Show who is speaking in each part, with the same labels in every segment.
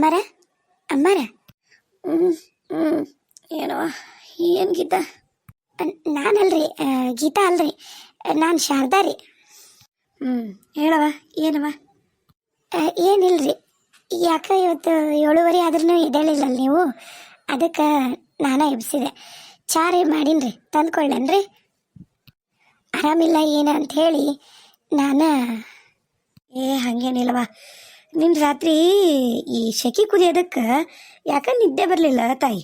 Speaker 1: ಅಮ್ಮಾರ? ಅಮ್ಮಾರ? ಹ್ಞೂ ಹ್ಞೂ ಏನೋ ಏನು ಗೀತಾ? ನಾನಲ್ರಿ ಗೀತಾ ಅಲ್ರಿ. ನಾನು ಶಾರದಾ ರೀ. ಹ್ಞೂ ಹೇಳವ ಏನವ ಆ, ಏನಿಲ್ರಿ. ಯಾಕೆ ಇವತ್ತು ಏಳುವರೆ ಆದ್ರೂ ಎದ್ದೇಳಿಲ್ಲ ನೀವು? ಅದಕ್ಕೆ ನಾನೇ ಎಬ್ಸಿದೆ. ಚಾರೇ ರೀ ಮಾಡೀನ್ರಿ ತಂದ್ಕೊಳ್ಳೇನ್ರಿ ಆರಾಮಿಲ್ಲ ಏನು ಅಂತ ಹೇಳಿ ನಾನು ಏ ಹಂಗೇನಿಲ್ಲವ ನಿನ್ನ ರಾತ್ರಿ ಈ ಶೆಕೆ ಕುದಿಯೋದಕ್ಕೆ ಯಾಕೆ ನಿದ್ದೆ ಬರಲಿಲ್ಲ ತಾಯಿ?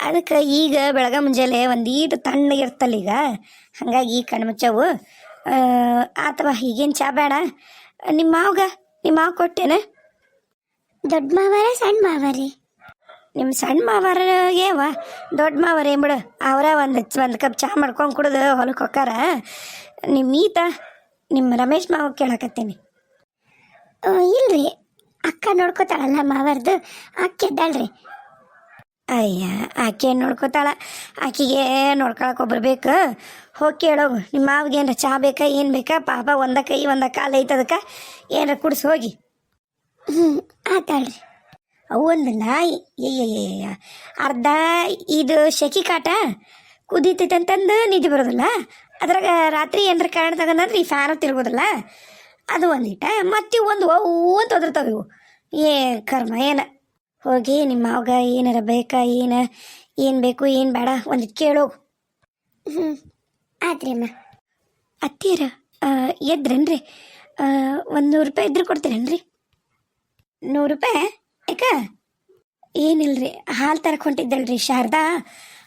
Speaker 1: ಅದಕ್ಕೆ ಈಗ ಬೆಳಗ ಮುಂಜಾನೆ ಒಂದೀಟು ತಣ್ಣಗಿರ್ತಲ್ಲ ಈಗ. ಹಾಗಾಗಿ ಕಣ್ಮುಚ್ಚವು ಮುಚ್ಚವು ಅಥವಾ ಈಗೇನು ಚಾ ಬೇಡ ನಿಮ್ಮ ಮಾವಗ ನಿಮ್ಮ ಮಾವ ಕೊಟ್ಟೇನ? ದೊಡ್ಡ ಮಾವಾರ ಸಣ್ಣ ಮಾವಾರಿ. ನಿಮ್ಮ ಸಣ್ಣ ಮಾವರಿಗೆ ವಾ ದೊಡ್ಡ ಮಾವರ ಏನು ಬಿಡು. ಅವರ ಒಂದು ಒಂದು ಕಪ್ ಚಹಾ ಮಾಡ್ಕೊಂಡು ಕುಡ್ದು ಹೊಲಕ್ಕೆ ಹೊಕ್ಕಾರ. ನಿಮ್ಮ ಈತ ನಿಮ್ಮ ರಮೇಶ್ ಮಾವ ಕೇಳಕತ್ತೀನಿ. ಇಲ್ರಿ. ಅಕ್ಕ ನೋಡ್ಕೋತಾಳಲ್ಲ ಮಾವರ್ದು? ಅಕ್ಕ ಎದ್ದಾಳ್ರಿ ಅಯ್ಯ, ಆಕೆ ನೋಡ್ಕೋತಾಳ. ಆಕಿಗೆ ನೋಡ್ಕೊಳಕ್ ಒಬ್ರು ಬೇಕು. ಹೋಗಿ ಕೇಳೋಗು ನಿಮ್ಮ ಮಾವಿಗೆ ಏನಾರ ಚಹಾ ಬೇಕಾ, ಏನು ಬೇಕಾ? ಪಾಪ ಒಂದ ಕೈ, ಒಂದ ಕಾಲು ಐತದಕ್ಕೆ ಏನಾರ ಕುಡಿಸಿ ಹೋಗಿ. ಹ್ಞೂ ಆತಾಳ್ರಿ ಅವು ಒಂದು ನಾಯಿ. ಏಯ್ಯ ಅರ್ಧ ಇದು ಶೆಕಿ ಕಾಟ. ಕುದೀತೈತೆ ಅಂತಂದು ನಿದ್ದೆ ಬರೋದಿಲ್ಲ. ಅದ್ರಾಗ ರಾತ್ರಿ ಏನಾರ ಕಾರಣ ತಗೊಂಡ್ರೆ ಈ ಫ್ಯಾನು ತಿರ್ಗೋದಿಲ್ಲ. ಅದು ಒಂದಿಟ್ಟ ಮತ್ತೆ ಒಂದು ಅವು ಅಂತ ಒದರ್ತಾವ ಇವು. ಏ, ಕರ್ಮ, ಏನ? ಹೋಗಿ ನಿಮ್ಮ ಮಾವಗ ಏನಾರ ಬೇಕಾ, ಏನ? ಏನು ಬೇಕು, ಏನು ಬೇಡ, ಒಂದು ಕೇಳೋಗು ಹ್ಞೂ ಆತ್ರಿ ಅಮ್ಮ. ಅತ್ತೀರ ಎದ್ರೇನ್ರಿ? ಒಂದು ನೂರು ರೂಪಾಯಿ ಇದ್ರೆ ಕೊಡ್ತೀರೇನ್ರಿ? ನೂರು ರೂಪಾಯಿ? ಯಾಕ? ಏನಿಲ್ರಿ, ಹಾಲು ತರಕ್ಕೆ ಹೊಂಟಿದ್ದಲ್ರಿ ಶಾರದಾ?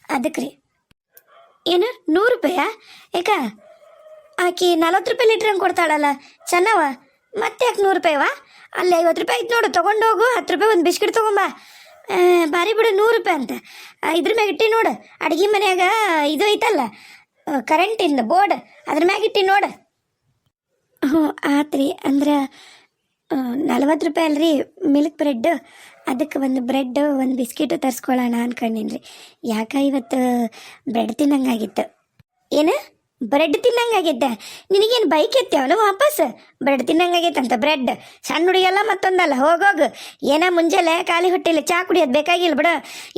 Speaker 1: ಅದಕ್ಕೆ ರೀ ಏನು? ನೂರು ರೂಪಾಯಾ? ಯಾಕ? ಆಕಿ ನಲ್ವತ್ತು ರೂಪಾಯಿ ಲೀಟ್ರ್ ಹಂಗೆ ಕೊಡ್ತಾಳಲ್ಲ. ಚೆನ್ನವ ಮತ್ತೆ ಯಾಕೆ ನೂರು ರೂಪಾಯಿವಾ ಅಲ್ಲಿ ಐವತ್ತು ರೂಪಾಯಿ ಐತೆ ನೋಡು, ತೊಗೊಂಡು ಹೋಗು. ಹತ್ತು ರೂಪಾಯಿ ಒಂದು ಬಿಸ್ಕಿಟ್ ತೊಗೊಂಬ ಬಾರಿ ಬಿಡು, ನೂರು ರೂಪಾಯಿ ಅಂತ. ಇದ್ರ ಮ್ಯಾಗ ಇಟ್ಟಿ ನೋಡು. ಅಡುಗೆ ಮನ್ಯಾಗ ಇದು ಐತಲ್ಲ ಕರೆಂಟಿಂದ ಬೋರ್ಡ್ ಅದ್ರ ಮ್ಯಾಗ ಇಟ್ಟಿ ನೋಡು. ಹ್ಞೂ ಆತ್ರಿ ಅಂದ್ರೆ ನಲ್ವತ್ತು ರೂಪಾಯಿ ಅಲ್ರಿ, ಮಿಲ್ಕ್ ಬ್ರೆಡ್. ಅದಕ್ಕೆ ಒಂದು ಬ್ರೆಡ್, ಒಂದು ಬಿಸ್ಕಿಟು ತರಿಸ್ಕೊಳ್ಳೋಣ ಅನ್ಕೊಂಡೀನಿ ರೀ ಯಾಕೆ ಇವತ್ತು ಬ್ರೆಡ್ ತಿನ್ನಂಗಾಗಿತ್ತು? ಏನು? ಬ್ರೆಡ್ ತಿನ್ನಂಗಾಗೈತೆ ನಿನಗೇನು ಬೈಕ್ ಎತ್ತೇವನು ವಾಪಸ್? ಬ್ರೆಡ್ ತಿನ್ನಂಗಾಗೈತಂತ ಬ್ರೆಡ್ ಸಣ್ಣ ಹುಡುಗಿಯಲ್ಲ ಮತ್ತೊಂದಲ್ಲ ಹೋಗೋಗು ಏನ ಮುಂಜಾನೆ ಖಾಲಿ ಹೊಟ್ಟೆಲಿ ಚಾ ಕುಡಿಯೋದು ಬೇಕಾಗಿಲ್ಲ ಬಿಡು.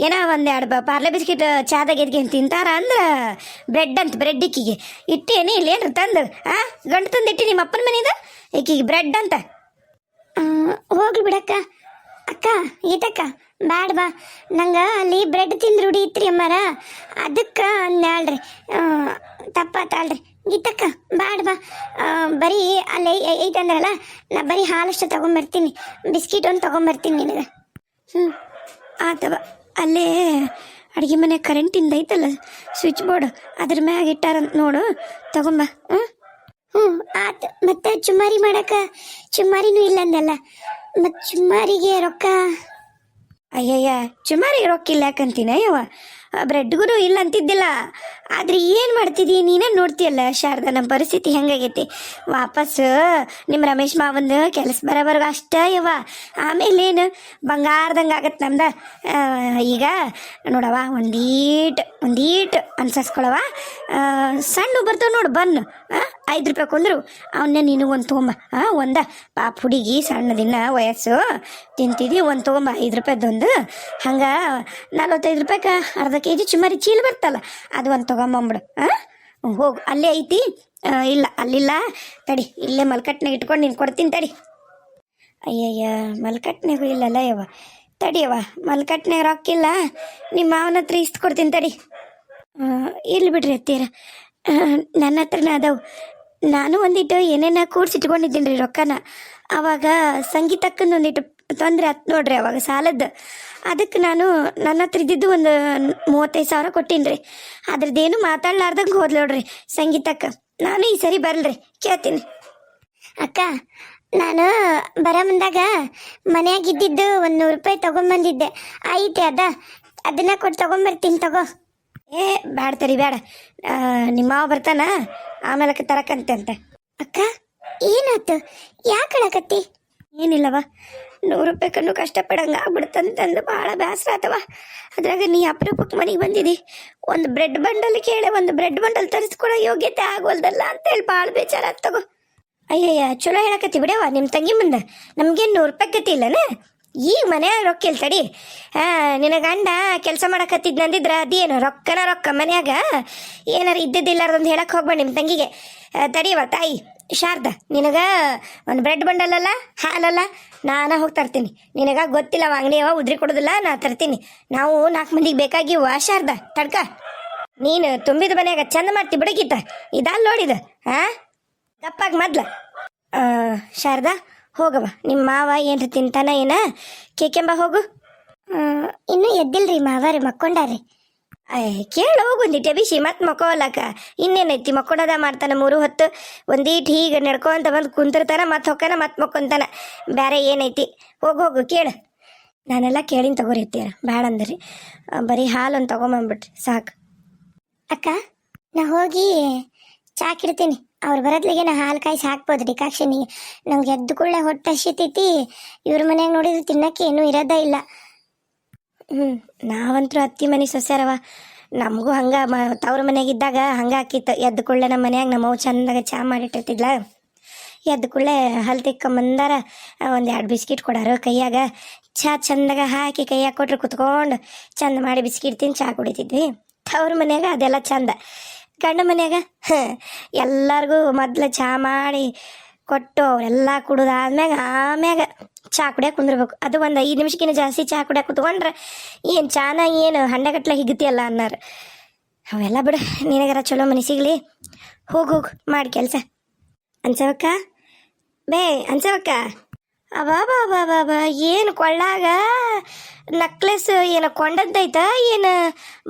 Speaker 1: ಏನೋ ಒಂದೆರಡು ಪಾರ್ಲೆ ಬಿಸ್ಕಿಟ್ ಚಾದಾಗ ಎದ್ಗೇನು ತಿಂತಾರ ಅಂದ್ರೆ ಬ್ರೆಡ್ ಅಂತ ಬ್ರೆಡ್ ಇಕ್ಕಿಗೆ. ಇಟ್ಟೇನಿ, ಇಲ್ಲೇನ್ರಿ ತಂದು? ಆ ಗಂಟು ತಂದು ಇಟ್ಟಿ ನಿಮ್ಮ ಅಪ್ಪನ ಮನೆಯಿಂದ ಈಕಿಗೆ ಬ್ರೆಡ್ ಅಂತ. ಹೋಗ್ಲಿ ಬಿಡಕ್ಕ. ಅಕ್ಕ, ಈತಕ್ಕ. ಬ್ಯಾಡ ಬಾ. ನಂಗೆ ಅಲ್ಲಿ ಬ್ರೆಡ್ ತಿಂದು ರೂಢಿ ಇತ್ರಿ ಅಮ್ಮಾರ. ಅದಕ್ಕೆ ಅಂದ್ಯಾಳ್ರಿ. ತಪ್ಪಾತಾಳ್ರಿ. ಗೀತಕ್ಕ, ಬ್ಯಾಡ ಬಾ. ಬರೀ ಅಲ್ಲಿ ಐತೆ ಅಂದ್ರಲ್ಲ, ನಾ ಬರೀ ಹಾಲಷ್ಟು ತಗೊಂಬರ್ತೀನಿ. ಬಿಸ್ಕಿಟ್ ಒಂದು ತಗೊಂಬರ್ತೀನಿ ನಿನಗೆ. ಹ್ಞೂ ಆತವ ಅಲ್ಲೇ ಅಡುಗೆ ಮನೆ ಕರೆಂಟಿಂದ ಐತಲ್ಲ, ಸ್ವಿಚ್ ಬೋರ್ಡ್, ಅದ್ರ ಮ್ಯಾಗ ಇಟ್ಟಾರಂತ ನೋಡು. ತಗೊಂಬ. ಹ್ಞೂ ಹ್ಞೂ ಆತು. ಮತ್ತೆ ಚುಮ್ಮಾರಿ ಮಾಡಕ ಚುಮ್ಮಾರಿನೂ ಇಲ್ಲ ಅಂದಲ್ಲ. ಮತ್ತು ಚುಮ್ಮಾರಿಗೆ ರೊಕ್ಕ ಅಯ್ಯಯ್ಯ ಚುಮಾರಿ ರೊಕ್ಕ ಇಲ್ಲ ಯಾಕಂತೀನ ಯವ್ವ? ಬ್ರೆಡ್ಗೂ ಇಲ್ಲ ಅಂತಿದ್ದಿಲ್ಲ ಆದ್ರೆ ಏನು ಮಾಡ್ತಿದ್ದೀ ನೀನೇ ನೋಡ್ತೀಯಲ್ಲ, ಶಾರದಾ ನಮ್ಮ ಪರಿಸ್ಥಿತಿ ಹೆಂಗಾಗೈತಿ? ವಾಪಸ್ ನಿಮ್ಮ ರಮೇಶ್ ಮಾವನ ಕೆಲಸ ಬರೋವರೆಗೂ ಅಷ್ಟೇ ಆಮೇಲೆ ಏನು ಬಂಗಾರದಂಗೆ ಆಗತ್ತೆ ನಮ್ದು. ಈಗ ನೋಡವ ಒಂದೀಟ್ ಒಂದೀಟ್ ಅನ್ಸಸ್ಕೊಳವ ಸಣ್ಣ ಬರ್ತಾವ ನೋಡು ಬನ್ನು. ಐದು ರೂಪಾಯಿ ಕೊಂದರು. ಅವನ್ನ ನೀನು ಒಂದು ತೊಗೊಂಬ. ಹಾಂ ಒಂದ. ಪಾಪ ಹುಡುಗಿ ಸಣ್ಣದಿನ್ನ ವಯಸ್ಸು. ತಿಂತಿದ್ದಿ ಒಂದು ತೊಗೊಂಬ. ಐದು ರೂಪಾಯ್ದೊಂದು. ಹಂಗೆ ನಲ್ವತ್ತೈದು ರೂಪಾಯ್ಗೆ ಅರ್ಧ ಕೆ ಜಿ ಚುಮಾರಿ ಚೀಲ ಬರ್ತಲ್ಲ, ಅದು ಒಂದು ತೊಗೊಂಬಂಬಿಡು ಹಾಂ ಹೋಗು, ಅಲ್ಲೇ ಐತಿ ಇಲ್ಲ, ಅಲ್ಲಿಲ್ಲ, ತಡಿ, ಇಲ್ಲೇ ಮಲ್ಕಟ್ನಾಗ ಇಟ್ಕೊಂಡು ನೀನು ಕೊಡ್ತೀನಿ ತಡಿ. ಅಯ್ಯಯ್ಯ ಮಲ್ಕಟ್ನಾಗೂ ಇಲ್ಲಲ್ಲ ಯವ್ವ. ತಡಿಯವ್ವ ಮಲ್ಕಟ್ನಾಗ ರೊಕ್ಕಿಲ್ಲ ನಿಮ್ಮ ಮಾವನ ಹತ್ರ ಇಸ್ತು ಕೊಡ್ತೀನಿ ತಡಿ. ಇಲ್ಲಿ ಬಿಡ್ರಿ ಅತ್ತೀರ ನನ್ನ ಹತ್ರನೇ ಅದಾವು. ನಾನು ಒಂದಿಟ್ಟು ಏನೇನ ಕೂಡ್ಸಿಟ್ಕೊಂಡಿದ್ದೀನಿ ರೀ ರೊಕ್ಕನ. ಅವಾಗ ಸಂಗೀತಕ್ಕನ ಒಂದಿಟ್ಟು ತೊಂದರೆ ಆತ್ ನೋಡ್ರಿ ಅವಾಗ ಸಾಲದ್ದು ಅದಕ್ಕೆ ನಾನು ನನ್ನ ಹತ್ರ ಇದ್ದಿದ್ದು ಒಂದು ಮೂವತ್ತೈದು ಸಾವಿರ ಕೊಟ್ಟಿನಿ ರೀ ಅದ್ರದ್ದೇನು ಮಾತಾಡ್ಲಾರ್ದಂಗೆ ಹೋದ್ಲು ನೋಡ್ರಿ ಸಂಗೀತಕ್ಕ. ನಾನು ಈ ಸರಿ ಬರಲ್ರಿ, ಕೇಳ್ತೀನಿ. ಅಕ್ಕ, ನಾನು ಬರ ಬಂದಾಗ ಮನ್ಯಾಗ ಇದ್ದಿದ್ದು ಒಂದು ನೂರು ರೂಪಾಯಿ ತಗೊಂಬಂದಿದ್ದೆ. ಐತೆ ಅದ, ಅದನ್ನ ಕೊಟ್ಟು ತಗೊಂಬರ್ತೀನಿ ತಗೋ. ಏ, ಬ್ಯಾಡ ತರಿ ಬೇಡ ನಿಮ್ಮ ಮಾವ ಬರ್ತಾನ ಆಮೇಲೆ ತರಕಂತೆ ಅಂತ. ಅಕ್ಕ, ಏನಾಯ್ತು? ಯಾಕೆ ಅಳಕತ್ತಿ? ಏನಿಲ್ಲವ, ನೂರು ರೂಪಾಯಿ ಕಣ್ಣು ಕಷ್ಟಪಡಂಗೆ ಆಗ್ಬಿಡ್ತಂತಂದು ಭಾಳ ಬೇಸರ ಆತವ. ಅದ್ರಾಗ ನೀ ಅಪರೂಪಕ್ಕೆ ಮನೆಗೆ ಬಂದಿದಿ, ಒಂದು ಬ್ರೆಡ್ ಬಂಡಲ್ ಕೇಳೆ, ಒಂದು ಬ್ರೆಡ್ ಬಂಡಲ್ ತರಿಸ್ಕೊಡೋ ಯೋಗ್ಯತೆ ಆಗೋಲ್ದಲ್ಲ ಅಂತೇಳಿ ಭಾಳ ಬೇಜಾರ ತಗೋ. ಅಯ್ಯಯ್ಯ, ಚಲೋ ಹೇಳಕತ್ತಿ ಬಿಡವ ನಿಮ್ಮ ತಂಗಿ ಮುಂದೆ. ನಮ್ಗೇನು ನೂರು ರೂಪಾಯಿ ಗತಿ ಇಲ್ಲನ? ಈಗ ಮನ್ಯಾಗ ರೊಕ್ಕ ಇಲ್ಲ ತಡಿ. ಆ, ನಿನ್ನ ಗಂಡ ಕೆಲಸ ಮಾಡಕತ್ತಿದ್ ನಂದಿದ್ರ ಅದೇನು ರೊಕ್ಕನ ರೊಕ್ಕ ಮನ್ಯಾಗ? ಏನಾರ ಇದ್ದಿದ್ದಿಲ್ಲಾರ್ದೊಂದು ಹೇಳಕ್ ಹೋಗ್ಬೇಡ ನಿಮ್ಮ ತಂಗಿಗೆ. ತಡಿಯವ ತಾಯಿ ಶಾರದಾ ನಿನಗ ಒಂದು ಬ್ರೆಡ್ ಬಂಡಲ್ ಅಲ್ಲ ಹಾಲಲ್ಲ ನಾನ ಹೋಗಿ ತರ್ತೀನಿ. ನಿನಗ ಗೊತ್ತಿಲ್ಲ ಅವ ಅಂಗಡಿ ಅವ ಉದ್ರಿ ಕೊಡೋದಿಲ್ಲ ನಾ ತರ್ತೀನಿ. ನಾವು ನಾಲ್ಕು ಮಂದಿಗೆ ಬೇಕಾಗಿವ ಶಾರದಾ ತಡ್ಕ. ನೀನು ತುಂಬಿದ ಮನ್ಯಾಗ ಚಂದ ಮಾಡ್ತಿ ಬಿಡಗಿತ್ತ ಇದಲ್ಲ ನೋಡಿದ ಹಾ ತಪ್ಪಾಗಿ ಮೊದ್ಲ. ಶಾರದಾ ಹೋಗವ ನಿಮ್ಮ ಮಾವ ಏನ್ರಿ ತಿಂತಾನ ಏನ? ಕೇಕೆಂಬ ಹೋಗು. ಇನ್ನೂ ಎದ್ದಿಲ್ರಿ ಮಾವಾರಿ ಮಕ್ಕೊಂಡಾರಿ ಕೇಳ ಹೋಗುಂದಿಟ್ಟೆ ಬಿಸಿ ಮತ್ತೆ ಮಕ್ಕೋಲಕ್ಕ ಇನ್ನೇನೈತಿ, ಮಕ್ಕೊಂಡದ ಮಾಡ್ತಾನ ಮೂರು ಹೊತ್ತು. ಒಂದೀಟ್ ಹೀಗೆ ನಡ್ಕೊಂತ ಬಂದು ಕುಂತಿರ್ತಾನ ಮತ್ತೆ ಹೊಕ್ಕನ, ಮತ್ತೆ ಮಕ್ಕೊಂತಾನ. ಬೇರೆ ಏನೈತಿ? ಹೋಗು ಹೋಗು, ಕೇಳು. ನಾನೆಲ್ಲ ಕೇಳಿನ ತಗೋರಿತ್ತೀರ ಬ್ಯಾಡ ಅಂದ್ರಿ. ಬರೀ ಹಾಲೊಂದು ತಗೊಂಬಂದ್ಬಿಟ್ರಿ, ಸಾಕು. ಅಕ್ಕ, ನಾ ಹೋಗಿ ಚಾ ಕಿಡ್ತೀನಿ. ಅವ್ರು ಬರೋದ್ಲಿಗೆ ನಾ ಹಾಲು ಕಾಯಿಸಿ ಹಾಕ್ಬೋದು. ಡಿಕಾಕ್ಷನಿಗೆ. ನಂಗೆ ಎದ್ದು ಕೂಡಲೇ ಹೊಟ್ಟೆ ಹಸಿತೈತಿ. ಇವ್ರ ಮನೆಯಾಗ ನೋಡಿದ್ರೆ ತಿನ್ನಕ್ಕೆ ಏನೂ ಇರೋದೇ ಇಲ್ಲ. ಹ್ಞೂ ನಾವಂತೂ ಅತ್ತಿ ಮನೆ ಸೊಸ್ಯಾರವ. ನಮಗೂ ಹಂಗೆ ಮ, ತವ್ರ ಮನೆಯಾಗಿದ್ದಾಗ ಹಂಗೆ ಹಾಕಿತ್ತು ಎದ್ದು ಕೂಡಲೇ ನಮ್ಮ ಮನ್ಯಾಗ ನಮ್ಮವ್ವ ಚಂದಾಗ ಚಹಾ ಮಾಡಿಟ್ಟಿರ್ತಿದ್ಲ. ಎದ್ದು ಕೂಡಲೇ ಹಲ್ ತಿಕ್ಕೊಂಬಂದಾರ ಒಂದು ಎರಡು ಬಿಸ್ಕಿಟ್ ಕೊಡಾರು ಕೈಯಾಗ. ಚಾ ಚಂದಾಗ ಹಾಕಿ ಕೈಯಾಗ ಕೊಟ್ರೆ ಕುತ್ಕೊಂಡು ಚಂದ ಮಾಡಿ ಬಿಸ್ಕಿಟ್ ತಿಂದು ಚಾ ಕುಡಿತಿದ್ವಿ. ತವ್ರ ಮನೆಯಾಗ ಅದೆಲ್ಲ ಚಂದ. ಗಂಡ ಮನ್ಯಾಗ ಎಲ್ಲರಿಗೂ ಮೊದ್ಲು ಚಹಾ ಮಾಡಿ ಕೊಟ್ಟು ಅವರೆಲ್ಲ ಕುಡಿದಾದ್ಮ್ಯಾಗ ಆಮ್ಯಾಗ ಚಹಾ ಕುಡಿಯಾಕ ಕುಂದಿರ್ಬೇಕು. ಅದು ಒಂದು ಐದು ನಿಮಿಷಕ್ಕಿಂತ ಜಾಸ್ತಿ ಚಹಾ ಕುಡಿಯಕ್ಕೆ ಕುತ್ಕೊಂಡ್ರೆ ಏನು ಚಾನ ಏನು ಹಂಡೆಗಟ್ಲೆ ಹಿಗ್ತಿಯಲ್ಲ ಅನ್ನಾರು. ಅವೆಲ್ಲ ಬಿಡು, ನಿನಗರ ಚಲೋ ಮನೆ ಸಿಗಲಿ. ಹೋಗಿ ಹೋಗು, ಮಾಡಿ ಕೆಲಸ. ಅನ್ಸವಕ್ಕ? ಬೇ, ಅನ್ಸವಕ್ಕ? ಅಬಾಬಾ ಬಾಬಾ ಏನು ಕೊಳ್ಳಾಗ? ನಕ್ಲೆಸ್ ಏನು ಕೊಂಡದ್ದೈತ, ಏನು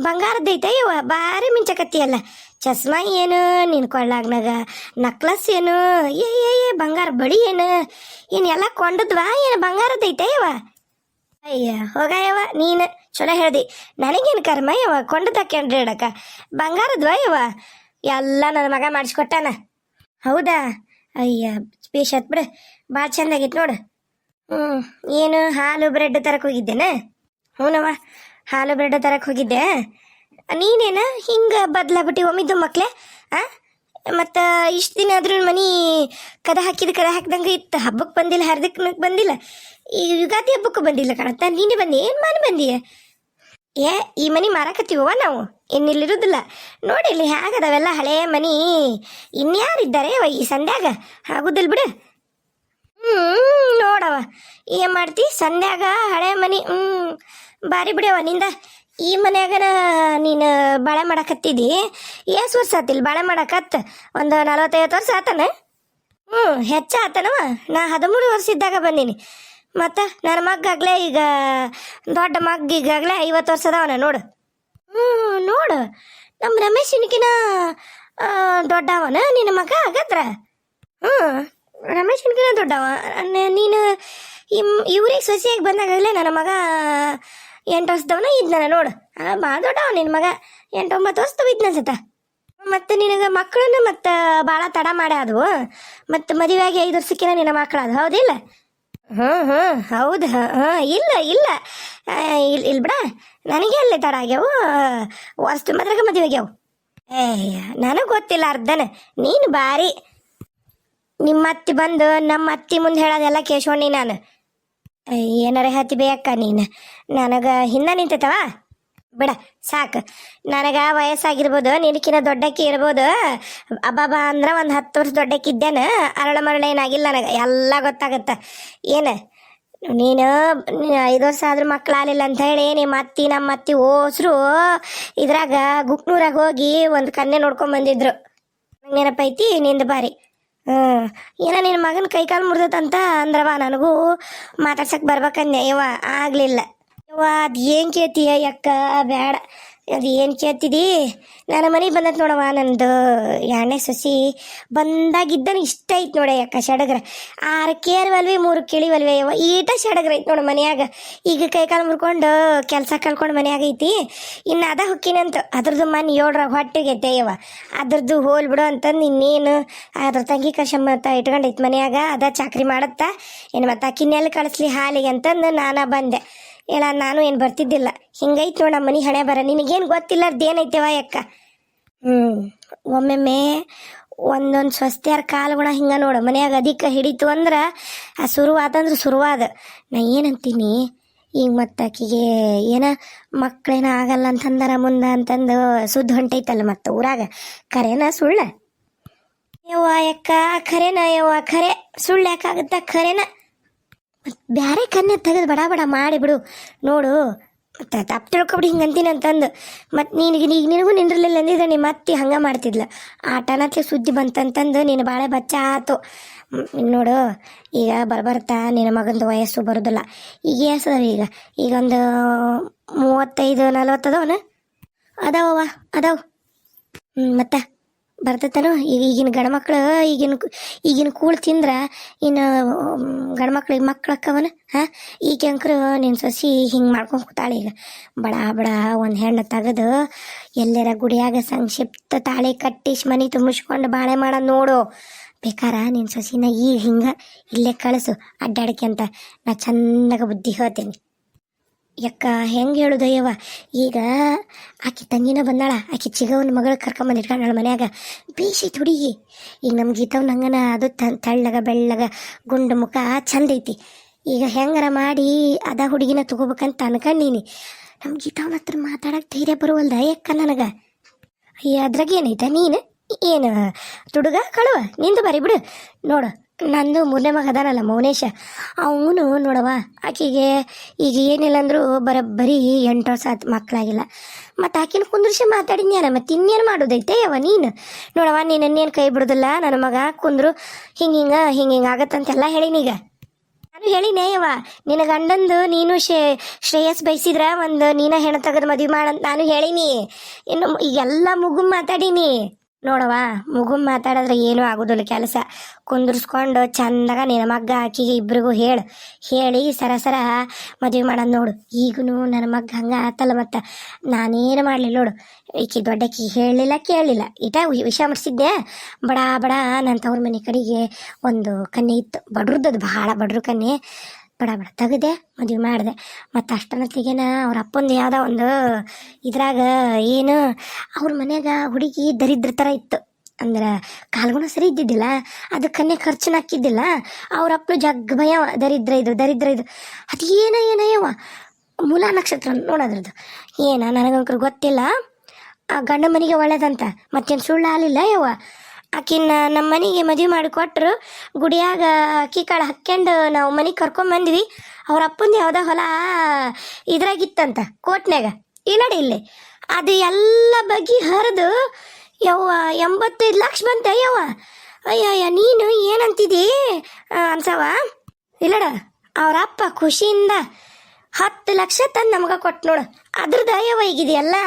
Speaker 1: ಬಂಗಾರದ್ದೈತ? ಇವ ಭಾರಿ ಮಿಂಚಕತ್ತಿಯಲ್ಲ. ಚಸ್ಮಾ ಏನು ನಿನ್ನ ಕೊಳ್ಳಾಗ್ನಾಗ? ನಕ್ಲಸ್ ಏನು? ಏ ಏ ಏ, ಬಂಗಾರ ಬಡಿ ಏನು? ಏನು ಎಲ್ಲ ಕೊಂಡದ್ವಾ? ಏನು ಬಂಗಾರದ್ದೈತ ಇವ ಅಯ್ಯ ಹೋಗಯವ ನೀನು ಚಲೋ ಹೇಳ್ದಿ. ನನಗೇನು ಕರ್ಮ ಇವ ಕೊಂಡದ ಕೇಳ್ರಿ ಇಡಕ? ಬಂಗಾರದ್ವಾ ಇವ ಎಲ್ಲ ನನ್ನ ಮಗ ಮಾಡಿಸ್ಕೊಟ್ಟಾನ ಹೌದಾ? ಅಯ್ಯ ಸ್ಪೇಷತ್ ಬಿಡು. ಭಾಳ ಚಂದಾಗಿತ್ತು ನೋಡು. ಏನು, ಹಾಲು ಬ್ರೆಡ್ ತರಕ್ ಹೋಗಿದ್ದೇನ? ಹ್ಞೂನವ್ವ ಹಾಲು ಬ್ರೆಡ್ ತರಕ್ ಹೋಗಿದ್ದೆ. ನೀನೇನ? ಹಿಂಗೆ ಬದ್ಲಾಬಿಟ್ಟಿ ಒಮ್ಮಿದ್ದು ಮಕ್ಳೆ, ಆ? ಮತ್ತು ಇಷ್ಟು ದಿನ ಆದ್ರೂ ಮನೆ ಕದ ಹಾಕಿದ ಕದ ಹಾಕ್ದಂಗೆ ಇತ್ತು. ಹಬ್ಬಕ್ಕೆ ಬಂದಿಲ್ಲ ಹರ್ದಕ್ಕೆ ಬಂದಿಲ್ಲ. ಈ ಯುಗಾದಿ ಹಬ್ಬಕ್ಕೂ ಬಂದಿಲ್ಲ ಕಣತ್ತ. ನೀನೇ ಬಂದಿ, ಏನು ಮನೆ ಬಂದಿಯ ಏ, ಈ ಮನೆ ಮಾರಾಕತ್ತೀವವ ನಾವು? ಇನ್ನಿಲ್ಲಿರುದಿಲ್ಲ. ನೋಡಿ ಇಲ್ಲಿ ಹೇಗದವೆಲ್ಲ ಹಳೆ ಮನಿ. ಇನ್ಯಾರಿದ್ದಾರೆ ಈ ಸಂಧ್ಯಾಗ ಆಗುದಿಲ್ಲ ಬಿಡು. ನೋಡವ ಏನ್ ಮಾಡ್ತಿ? ಸಂಧ್ಯಾಗ ಹಳೆ ಮನಿ, ಹ್ಮ್, ಬಾರಿ ಬಿಡವ ನಿಂದ. ಈ ಮನ್ಯಾಗನ ನೀನು ಬಾಳೆ ಮಾಡಕತ್ತಿದಿ. ಏಸ್ ವರ್ಷ ಆತಿಲ್ ಬಾಳೆ ಮಾಡಕತ್ತ ಒಂದು ನಲವತ್ತೈವತ್ತು ವರ್ಷ ಆತನ? ಹ್ಞೂ ಹೆಚ್ಚ ಆತನವ ನಾ ಹದಿಮೂರು ವರ್ಷ ಇದ್ದಾಗ ಬಂದೀನಿ. ಮತ್ತು ನನ್ನ ಮಗ್ಗಾಗಲೇ ಈಗ, ದೊಡ್ಡ ಮಗ್ ಈಗಾಗಲೇ ಐವತ್ತು ವರ್ಷ ಅದಾವನ ನೋಡು. ಹ್ಞೂ ನೋಡು. ನಮ್ಮ ಇನ್ಕಿನ ದೊಡ್ಡವನ ನಿನ್ನ ಮಗ ಆಗತ್ರ ಹ್ಞೂ ರಮೇಶನ್ಕಿನ ದೊಡ್ಡವ. ನ- ನೀನು ಇವ್ರಿಗೆ ಸೊಸೆಯಾಗಿ ಬಂದಾಗಲೇ ನನ್ನ ಮಗ ಎಂಟು ವರ್ಷದವನ ಇದ್ನ ನೋಡು. ಭಾಳ ದೊಡ್ಡವ ನಿನ್ನ ಮಗ. ಎಂಟು ಒಂಬತ್ತು ವರ್ಷದವ ಇದ್ನ ಅನ್ಸತ್ತ ಮತ್ತು ನಿನಗೆ ಮಕ್ಕಳನ್ನ ಮತ್ತು ಭಾಳ ತಡ ಮಾಡ್ಯ ಅದು? ಮತ್ತು ಮದುವೆಯಾಗಿ ಐದು ವರ್ಷಕ್ಕಿನ ನಿನ್ನ ಮಕ್ಕಳು ಅದು ಹೌದಿಲ್ಲ? ಹ್ಞೂ ಹ್ಞೂ ಹೌದು ಹಾಂ ಇಲ್ಲ ಇಲ್ಲ. ಇಲ್ಲ ಇಲ್ಲ ಬಿಡ. ನನಗೆ ಅಲ್ಲೇ ತಡ ಆಗ್ಯಾವು. ವರ್ಷ ಮಾತ್ರ ಮದುವೆ ಆಗ್ಯಾವು. ಏಯ್ಯ ನನಗೆ ಗೊತ್ತಿಲ್ಲ ಅರ್ಧನ. ನೀನು ಬಾರಿ. ನಿಮ್ಮ ಅತ್ತಿ ಬಂದು ನಮ್ಮ ಅತ್ತಿ ಮುಂದೆ ಹೇಳೋದೆಲ್ಲ ಕೇಶವಣ್ಣಿ ನಾನು. ಏನಾರ ಹತ್ತಿ ಬೇಯಕ್ಕ ನೀನು? ನನಗೆ ಹಿಂದೆ ನಿಂತೈತವ? ಬಿಡ, ಸಾಕು. ನನಗೆ ವಯಸ್ಸಾಗಿರ್ಬೋದು ನಿನಕಿನ ದೊಡ್ಡಕ್ಕಿ ಇರ್ಬೋದು. ಅಬ್ಬಬ್ಬ, ಅಂದ್ರೆ ಒಂದು ಹತ್ತು ವರ್ಷ ದೊಡ್ಡಕ್ಕಿ ಇದ್ದೇನೆ ಅರಳ ಮರಳ ಏನಾಗಿಲ್ಲ ನನಗೆ. ಎಲ್ಲ ಗೊತ್ತಾಗುತ್ತೆ. ಏನು? ನೀನು ಐದು ವರ್ಷ ಆದ್ರೂ ಮಕ್ಕಳಾಗಲಿಲ್ಲ ಅಂತ ಹೇಳಿ ನಿಮ್ಮ ಅತ್ತಿ ನಮ್ಮ ಅತ್ತಿ ಓಸ್ರು ಇದ್ರಾಗ ಗುಕ್ನೂರಾಗ ಹೋಗಿ ಒಂದು ಕನ್ನೆ ನೋಡ್ಕೊಂಡ್ ಬಂದಿದ್ರು ನೆನಪೈತಿ ನಿಂದು ಬಾರಿ. ಏನೋ ನಿನ್ನ ಮಗನ ಕೈಕಾಲು ಮುರಿದತ್ತಂತ ಅಂದ್ರವ ನನಗೂ. ಮಾತಾಡ್ಸಕ್ಕೆ ಬರ್ಬೇಕಂದೆ ಯವ್ವ. ಆಗಲಿಲ್ಲ. ಯವ್ವ, ಅದು ಏನು ಕೇಳ್ತೀಯ ಯಕ್ಕ ಬೇಡ. ಅದು ಏನು ಕೇಳ್ತಿದಿ? ನನ್ನ ಮನೆಗೆ ಬಂದತ್ ನೋಡವ್ವ ನಂದು ಎರಡನೇ ಸೊಸಿ ಬಂದಾಗಿದ್ದನು ಇಷ್ಟ ಐತೆ ನೋಡ ಯಾಕ ಸಡಗ್ರ ಆರು ಕೇರ್ವಲ್ವಿ ಮೂರು ಕಿಳಿವಲ್ವಿ ಈಟ ಸಡಗ್ರ ಐತೆ ನೋಡು ಮನ್ಯಾಗ. ಈಗ ಕೈಕಾಲು ಮುರ್ಕೊಂಡು ಕೆಲಸ ಕಲ್ಕೊಂಡು ಮನ್ಯಾಗ ಐತಿ. ಇನ್ನು ಅದ ಹುಕ್ಕಿನಂತ ಅದ್ರದ್ದು ಮನೆ ಏಳ್ರ ಹೊಟ್ಟೆಗೆ ಐತೆಯವ ಅದ್ರದ್ದು ಹೋಲ್ ಬಿಡು ಅಂತಂದು ಇನ್ನೇನು ಅದ್ರ ತಂಗಿ ಕಶಮ್ಮತ್ತ ಇಟ್ಕೊಂಡೈತಿ ಮನ್ಯಾಗ, ಅದ ಚಾಕ್ರಿ ಮಾಡತ್ತ. ಏನು ಮತ್ತೆ ಅಕ್ಕಿನೆಲ್ಲ ಕಳಿಸ್ಲಿ ಹಾಲಿಗೆ ಅಂತಂದು ನಾನು ಬಂದೆ. ಹೇಳ ನಾನು ಏನು ಬರ್ತಿದ್ದಿಲ್ಲ. ಹಿಂಗೈತ್ ನೋಡ ಮನೆ ಹಣೆ ಬರ. ನಿನಗೇನು ಗೊತ್ತಿಲ್ಲ ಅದೇನೈತೆವಾ ಯಕ್ಕ? ಹ್ಞೂ ಒಮ್ಮೆಮ್ಮೆ ಒಂದೊಂದು ಸ್ವಸ್ತ್ಯಾರ ಕಾಲುಗಳ ಹಿಂಗೆ ನೋಡು. ಮನ್ಯಾಗ ಅಧಿಕ ಹಿಡಿತು ಅಂದ್ರೆ ಆ ಶುರುವಾದಂದ್ರೆ ಶುರುವಾದ. ನಾ ಏನಂತೀನಿ? ಈಗ ಮತ್ತೆ ಆಕಿಗೆ ಏನ ಮಕ್ಕಳೇನ ಆಗಲ್ಲ ಅಂತಂದರ ಮುಂದೆ ಅಂತಂದು ಸುದ್ದಿ ಹೊಂಟೈತಲ್ಲ ಮತ್ತೆ ಊರಾಗ. ಕರೆನ ಸುಳ್ಳ? ಯವ್ವ ಯಕ್ಕ ಖರೇನ ಯವ್ವ ಖರೆ ಸುಳ್ಳು ಯಾಕಾಗುತ್ತ ಖರೇನ ಬ್ಯಾರೆ ಕನ್ನೆ ತೆಗೆದು ಬಡ ಬಡ ಮಾಡಿಬಿಡು ನೋಡು ಮತ್ತೆ ತಪ್ಪು ತಿಳ್ಕೊಬಿಡಿ, ಹಿಂಗೆ ಅಂತೀನಿ ಅಂತಂದು. ಮತ್ತು ನೀನಿಗೆ ಈಗ ನಿನಗೂ ನಿಂದಿರಲಿಲ್ಲ ಅಂದಿದ್ದ ನೀನು ಮತ್ತೆ ಹಂಗೆ ಮಾಡ್ತಿದ್ಲ. ಆಟನತ್ಲೆ ಸುದ್ದಿ ಬಂತಂತಂದು ನೀನು ಬಾಳೆ ಬಚ್ಚ ಆತು. ನೋಡು, ಈಗ ಬರ್ಬರ್ತಾ, ನಿನ್ನ ಮಗಂದು ವಯಸ್ಸು ಬರೋದಿಲ್ಲ. ಈಗ ಎಸದ ಈಗ? ಈಗ ಒಂದು ಮೂವತ್ತೈದು ನಲ್ವತ್ತದವನ ಅದಾವವ ಅದಾವ. ಹ್ಞೂ ಮತ್ತೆ? ಬರ್ತೈತೇನೋ? ಈಗ ಈಗಿನ ಗಂಡ್ಮಕ್ಳು ಈಗಿನ ಕು- ಈಗಿನ ಕೂಳು ತಿಂದ್ರ ಇನ್ನು ಗಂಡ್ಮಕ್ಳಿಗೆ ಮಕ್ಳು ಮಕ್ಳಕ್ಕವನ ಹಾಂ? ಈಗ ಅಂಕರು ನಿನ್ನ ಸೊಸಿ ಹಿಂಗೆ ಮಾಡ್ಕೊಂಡು ಕೂತಾಳೆ ಈಗ. ಬಡ ಬಡ ಒಂದು ಹೆಣ್ಣು ತೆಗೆದು ಎಲ್ಲರ ಗುಡಿಯಾಗ ಸಂಕ್ಷಿಪ್ತ ತಾಳಿ ಕಟ್ಟಿಸಿ ಮನೆ ತುಂಬಿಸ್ಕೊಂಡು ಬಾಳೆ ಮಾಡೋದು ನೋಡು. ಬೇಕಾರ ನಿನ್ನ ಸೊಸಿನ ಈಗ ಹಿಂಗೆ ಇಲ್ಲೇ ಕಳಿಸು, ಅಡ್ಡಾಡಕೆ ಅಂತ ನಾ ಚಂದಾಗ ಬುದ್ಧಿ ಹೇಳ್ತೇನೆ. ಯಕ್ಕ ಹೆಂಗೆ ಹೇಳುದಯ್ಯವ ಈಗ ಆಕಿ ತಂಗಿನ ಬಂದಾಳ, ಆಕಿ ಚಿಗವನ ಮಗಳು ಕರ್ಕೊಂಬಂದು ಇಟ್ಕೊಂಡಾಳ ಮನ್ಯಾಗ ಬೇಸೈತಿ ಹುಡುಗಿ ಈಗ ನಮ್ಮ ಗೀತವ್ ನಂಗನ ಅದು ತಳ್ಳಗ ಬೆಳ್ಳಗ ಗುಂಡು ಮುಖ ಚಂದ ಐತಿ. ಈಗ ಹೆಂಗಾರ ಮಾಡಿ ಅದ ಹುಡುಗಿನ ತಗೋಬೇಕಂತ ಅನ್ಕಂಡೀನಿ. ನಮ್ಮ ಗೀತವನ ಹತ್ರ ಮಾತಾಡಕ್ಕೆ ಧೈರ್ಯ ಬರುವಲ್ದ ಯಕ್ಕ ನನಗೆ? ಅಯ್ಯ, ಅದ್ರಾಗ ಏನೈತ ನೀನು? ಏನು ತುಡುಗ, ಕಳುವ? ನಿಂದು ಬರೀ ಬಿಡು. ನೋಡು ನಂದು ಮೂರನೇ ಮಗ ಅದಾನಲ್ಲ, ಮೌನೇಶ. ಅವನು ನೋಡವ ಆಕೆಗೆ ಈಗ ಏನಿಲ್ಲ ಅಂದರೂ ಬರೀ ಎಂಟು ವರ್ಷ ಆತು ಮಕ್ಕಳಾಗಿಲ್ಲ. ಮತ್ತು ಆಕಿನ ಕುಂದ್ರಿಸಿ ಮಾತಾಡಿದ್ಯಾನ ಮತ್ತು ಇನ್ನೇನು ಮಾಡೋದೈತೆ ಯವ ನೀನು? ನೋಡವ ನೀನು ಇನ್ನೇನು ಕೈ ಬಿಡೋದಿಲ್ಲ, ನನ್ನ ಮಗ ಕುಂದ್ರು ಹಿಂಗೆ ಹಿಂಗೆ ಹಿಂಗೆ ಹಿಂಗೆ ಆಗತ್ತಂತೆಲ್ಲ ಹೇಳಿನೀಗ ನಾನು ಹೇಳಿನೇ ಯವ ನಿನ್ನ ಗಂಡಂದು ನೀನು ಶ್ರೇ ಶ್ರೇಯಸ್ ಬಯಸಿದ್ರ ಒಂದು ನೀನ ಹೆಣ ತೆಗೆದು ಮದುವೆ ಮಾಡಂತ ನಾನು ಹೇಳಿನಿ. ಇನ್ನು ಈಗೆಲ್ಲ ಮುಗು ಮಾತಾಡೀನಿ. ನೋಡವ ಮುಗು ಮಾತಾಡಿದ್ರೆ ಏನೂ ಆಗೋದಿಲ್ಲ ಕೆಲಸ. ಕುಂದ್ರಿಸ್ಕೊಂಡು ಚಂದಾಗ ನಿನ್ನ ಮಗ್ಗ ಆಕಿಗೆ ಇಬ್ರಿಗೂ ಹೇಳು. ಹೇಳಿ ಸರಸರ ಮದುವೆ ಮಾಡೋದು ನೋಡು. ಈಗೂ ನನ್ನ ಮಗ್ಗ ಹಂಗೆ ಆತಲ್ಲ ಮತ್ತು. ನಾನೇನು ಮಾಡಲಿಲ್ಲ ನೋಡು. ಈಕಿ ದೊಡ್ಡಕ್ಕಿ ಹೇಳಲಿಲ್ಲ ಕೇಳಲಿಲ್ಲ ಇಟ ವಿಷ ಮಾಡಿಸಿದ್ದೆ ಬಡ ಬಡ ನನ್ನ ತವ್ರ ಮನೆ ಕಡೆಗೆ ಒಂದು ಕನ್ನೆ ಇತ್ತು. ಬಡ್ರದ್ದು ಭಾಳ ಬಡ್ರ ಕನ್ಯೆ. ಬಡ ಬಡ. ತೆಗೆದೆ ಮದುವೆ ಮಾಡಿದೆ. ಮತ್ತು ಅಷ್ಟನತ್ತಿಗೆನ ಅವ್ರ ಅಪ್ಪಂದು ಯಾವುದೋ ಒಂದು ಇದ್ರಾಗ ಏನು ಅವ್ರ ಮನೆಯಾಗ ಹುಡುಗಿ ದರಿದ್ರ ಥರ ಇತ್ತು. ಅಂದ್ರೆ ಕಾಲ್ಗುಣ ಸರಿ ಇದ್ದಿದ್ದಿಲ್ಲ ಅದಕ್ಕನ್ನೇ ಖರ್ಚು ಹಾಕಿದ್ದಿಲ್ಲ, ಅವ್ರ ಅಪ್ಪನು ಜಗ್ ಭಯ ದರಿದ್ರ ಇದು ದರಿದ್ರ ಇದು. ಅದು ಏನ ಏನಯ್ಯವ ಮೂಲ ನಕ್ಷತ್ರ ನೋಡೋದ್ರದ್ದು ಏನ, ನನಗಂಕರು ಗೊತ್ತಿಲ್ಲ. ಆ ಗಂಡ ಮನೆಗೆ ಒಳ್ಳೇದಂತ. ಮತ್ತೇನು ಸುಳ್ಳು ಆಲಿಲ್ಲ ಯವ್ವ ಆಕಿನ ನಮ್ಮ ಮನೆಗೆ ಮದುವೆ ಮಾಡಿಕೊಟ್ರು ಗುಡಿಯಾಗ ಅಕ್ಕಿ ಕಾಳು ಹಾಕ್ಕೊಂಡು ನಾವು ಮನೆಗೆ ಕರ್ಕೊಂಬಂದ್ವಿ ಅವ್ರ ಅಪ್ಪಂದು ಯಾವುದೋ ಹೊಲ ಇದ್ರಾಗಿತ್ತಂತ ಕೋಟ್ನ್ಯಾಗ. ಇಲ್ಲಡಿ ಇಲ್ಲಿ. ಅದು ಎಲ್ಲ ಬಗೆ ಹರಿದು ಯವ್ವ ಎಂಬತ್ತೈದು ಲಕ್ಷ ಬಂತ ಯವ್ವ. ಅಯ್ಯಯ್ಯ ನೀನು ಏನಂತಿದಿ? ಆ, ಅನ್ಸವ ಇಲ್ಲಡ ಅವ್ರ ಅಪ್ಪ ಖುಷಿಯಿಂದ ಹತ್ತು ಲಕ್ಷ ತಂದು ನಮಗೆ ಕೊಟ್ಟು ನೋಡು. ಅದ್ರದ್ದು ಅಯ್ಯವ ಈಗಿದೆಯಲ್ಲ?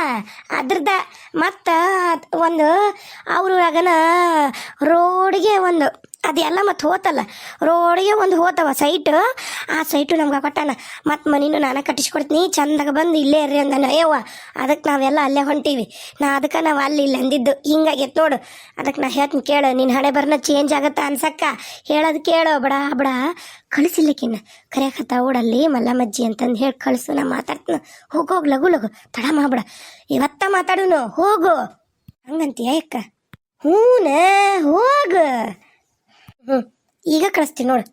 Speaker 1: ಅದ್ರದ ಮತ್ತು ಒಂದು ಅವ್ರ ಊರಾಗನ ರೋಡ್ಗೆ ಒಂದು ಅದೆಲ್ಲ ಮತ್ತು ಹೋತಲ್ಲ. ರೋಡಿಗೆ ಒಂದು ಹೋತವ ಸೈಟ್ ಆ ಸೈಟು ನಮ್ಗೆ ಕೊಟ್ಟಾನ. ಮತ್ತು ಮನಿನೂ ನಾನು ಕಟ್ಟಿಸ್ಕೊಡ್ತೀನಿ. ಚಂದಾಗ ಬಂದು ಇಲ್ಲೇ ಇರ್ರಿ ಅಂದಾನ. ಅಯ್ಯವ್ವ ಅದಕ್ಕೆ ನಾವೆಲ್ಲ ಅಲ್ಲೇ ಹೊಂಟೀವಿ. ನಾ ಅದಕ್ಕೆ ನಾವು ಅಲ್ಲಿ ಇಲ್ಲಿ ಅಂದಿದ್ದು. ಹಿಂಗಾಗೈತೆ ನೋಡು. ಅದಕ್ಕೆ ನಾ ಹೇಳ್ತೀನಿ ಕೇಳು ನಿನ್ನ ಹಣೆ ಬರ್ನ ಚೇಂಜ್ ಆಗತ್ತಾ ಅನ್ಸಕ್ಕ? ಹೇಳೋದು ಕೇಳು. ಬಡ ಬಡ. ಕಳಿಸಿಲ್ಲಕಿನ್ನ ಕರೆಯಕತ್ತ ಓಡಲ್ಲಿ ಮಲ್ಲಮ್ಮಜ್ಜಿ ಅಂತಂದು ಹೇಳಿ ಕಳಿಸು, ನಾ ಮಾತಾಡ್ತೀನಿ. ಹೋಗಿ ಲಘು ಲಘು ತಡ ಮಾಡ್ಬೇಡ. ಇವತ್ತ ಮಾತಾಡುನು. ಹೋಗು. ಹಂಗಂತೀಯ ಅಕ್ಕ ಹೂನ, ಹೋಗು. ಹ್ಞೂ ಈಗ ಕಳಿಸ್ತೀನಿ ನೋಡು.